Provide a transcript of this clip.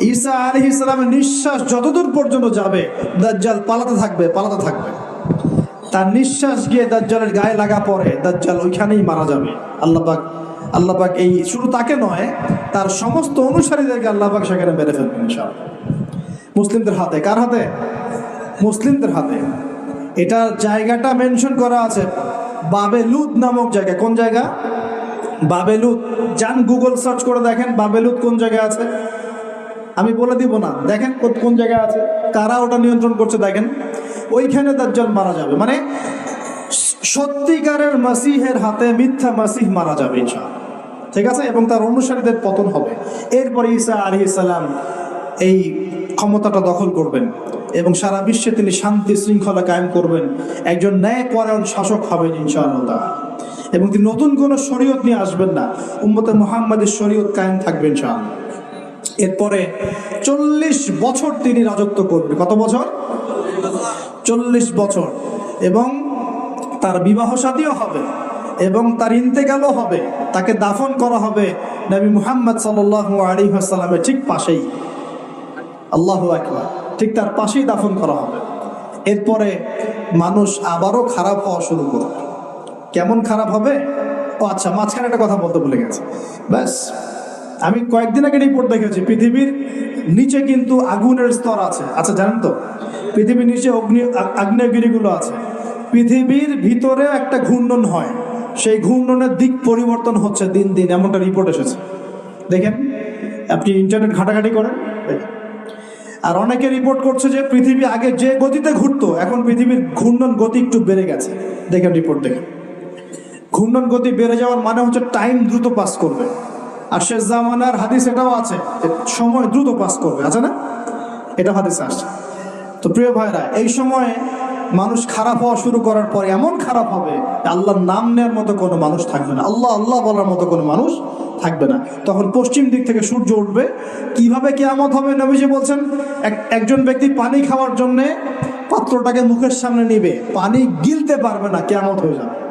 ঈসা আলী ইসলামের নিঃশ্বাস যতদূর পর্যন্ত যাবে, দাজ্জাল পালাতে থাকবে পালাতে থাকবে। তার নিঃশ্বাস গিয়ে দাজ্জালের গায়ে লাগা পরে দাজ্জাল ওইখানেই মারা যাবে। আল্লাপাক আল্লাপাক এই শুধু তাকে নয়, তার সমস্ত অনুসারীদেরকে আল্লাপাক সেখানে মেরে ফেলবেন মুসলিমদের হাতে, কার হাতে? মুসলিমদের হাতে। এটার জায়গাটা মেনশন করা আছে বাবেলুদ নামক জায়গা। কোন জায়গা? বাবেলুদ যান গুগল সার্চ করে দেখেন বাবেলুদ কোন জায়গায় আছে? আমি বলে দিব না। দেখেন কোন- জায়গায় আছে। কারা ওটা নিয়ন্ত্রণ করছে দেখেন। ওইখানে তার দাজ্জাল মারা যাবে। মানে সত্যিকারের মাসিহের হাতে মিথ্যা মাসিহ মারা যাবে ঠিক আছে? এবং তার অনুসারীদের পতন হবে। এরপরে ঈসা আলী ইসালাম এই ক্ষমতাটা দখল করবেন। এবং সারা বিশ্বে তিনি শান্তি শৃঙ্খলা কায়েম করবেন। একজন ন্যায়পরায়ণ শাসক হবেন ইনশাআল্লাহ। এবং তিনি নতুন কোনো শরীয়ত নিয়ে আসবেন না। উম্মতে মোহাম্মদের শরীয়ত কায়েম থাকবেন ইনশাআল্লাহ। এরপরে চল্লিশ বছর তিনি রাজত্ব করবেন কত বছর? চল্লিশ বছর। এবং তার বিবাহ সাদীও হবে এবং তার ইন্তেকালও হবে। তাকে দাফন করা হবে নবী মুহাম্মদ সাল্লাহ আলী সাল্লামের ঠিক পাশেই। আল্লাহ একবার ঠিক তার পাশেই দাফন করা হবে। এরপরে মানুষ আবারও খারাপ হওয়া শুরু করবে। কেমন খারাপ হবে? ও আচ্ছা মাঝখানে একটা কথা বলতে ভুলে গেছে। ব্যাস। আমি কয়েকদিন আগে রিপোর্ট দেখেছি পৃথিবীর নিচে কিন্তু আগুনের স্তর আছে। আচ্ছা জানেন তো? পৃথিবীর নিচে অগ্নি, আগ্নেয়গিরিগুলো আছে। পৃথিবীর ভিতরে একটা ঘূর্ণন হয়। সেই ঘূর্ণনের দিক পরিবর্তন হচ্ছে দিন দিন, এমনটা রিপোর্ট এসেছে। দেখেন, আপনি ইন্টারনেট ঘাটাঘাটি করেন আর অনেকে রিপোর্ট করছে যে পৃথিবী আগে যে গতিতে ঘুরতো, এখন পৃথিবীর ঘূর্ণন গতি একটু বেড়ে গেছে। দেখেন রিপোর্ট দেখেন। ঘূর্ণন গতি বেড়ে যাওয়ার মানে হচ্ছে টাইম দ্রুত পাস করবে। আর শেষ জামানার হাদিস এটাও আছে সময় দ্রুত পাস করবে, আছে না? এটা হাদিস আসছে। তো প্রিয় ভাইরা, এই সময়ে মানুষ খারাপ হওয়া শুরু করার পর এমন খারাপ হবে আল্লাহর নাম নেওয়ার মতো কোনো মানুষ থাকবে না। আল্লাহ আল্লাহ বলার মতো কোনো মানুষ থাকবে না। তখন পশ্চিম দিক থেকে সূর্য উঠবে। কীভাবে কেয়ামত হবে নবীজি বলছেন, এক- একজন ব্যক্তি পানি খাওয়ার জন্যে পাত্রটাকে মুখের সামনে নিবে, পানি গিলতে পারবে না, কেয়ামত হয়ে যাবে।